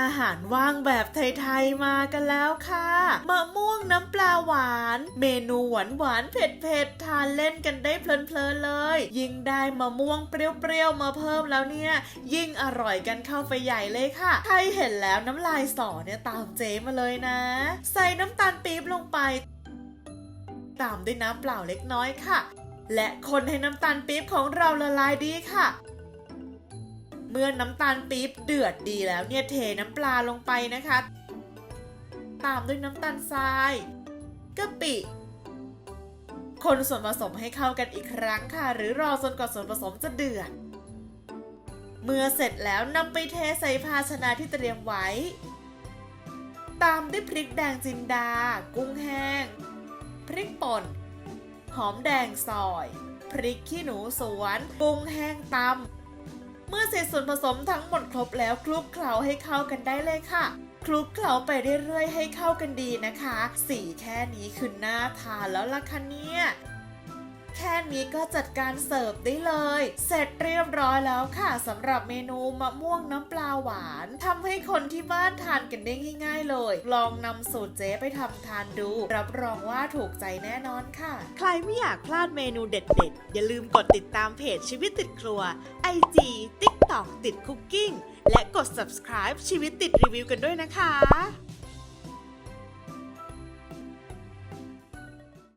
อาหารว่างแบบไทยๆมากันแล้วค่ะมะม่วงน้ำปลาหวาน เมนูหวานหวานๆเผ็ดๆทานเล่นกันได้เพลินๆเลย ยิ่งได้มะม่วงเปรี้ยวๆมาเพิ่มแล้วเนี่ย ยิ่งอร่อยกันเข้าไปใหญ่เลยค่ะ ใครเห็นแล้วน้ำลายสอเนี่ยตามเจ๊มาเลยนะ ใส่น้ำตาลปี๊บลงไป ตามด้วยน้ำเปล่าเล็กน้อยค่ะ และคนให้น้ำตาลปี๊บของเราละลายดีค่ะ มื่อน้ำตาลปี๊บเดือดดีแล้วเนี่ยเทน้ำปลาลงไปนะคะ ตามด้วยน้ำตาลทรายกะปิคนส่วนผสมให้เข้ากันอีกครั้งค่ะ หรือรอจนกว่าส่วนผสมจะเดือด เมื่อเสร็จแล้วนำไปเทใส่ภาชนะที่เตรียมไว้ ตามด้วยพริกแดงจินดา กุ้งแห้ง พริกป่น หอมแดงซอย พริกขี้หนูสวน กุ้งแห้งตำ เมื่อเสร็จส่วนผสมทั้งหมดครบแล้วคลุกเคล้าให้เข้ากันได้เลยค่ะคลุกเคล้าไปเรื่อยๆให้เข้ากันดีนะคะ สีแค่นี้คือน่าทานแล้วล่ะคะเนี่ย แค่นี้ก็จัดการเสิร์ฟได้เลย เสร็จเรียบร้อยแล้วค่ะสำหรับเมนูมะม่วงน้ำปลาหวานทำให้คนที่บ้านทานกันได้ง่าย ๆ เลย ลองนำสูตรเจ๊ไปทำทานดู รับรองว่าถูกใจแน่นอนค่ะ ใครไม่อยากพลาดเมนูเด็ดๆ อย่าลืมกดติดตามเพจชีวิตติดครัว IG TikTok ติดคุกกิ้งและกด subscribe ชีวิตติดรีวิวกันด้วยนะคะ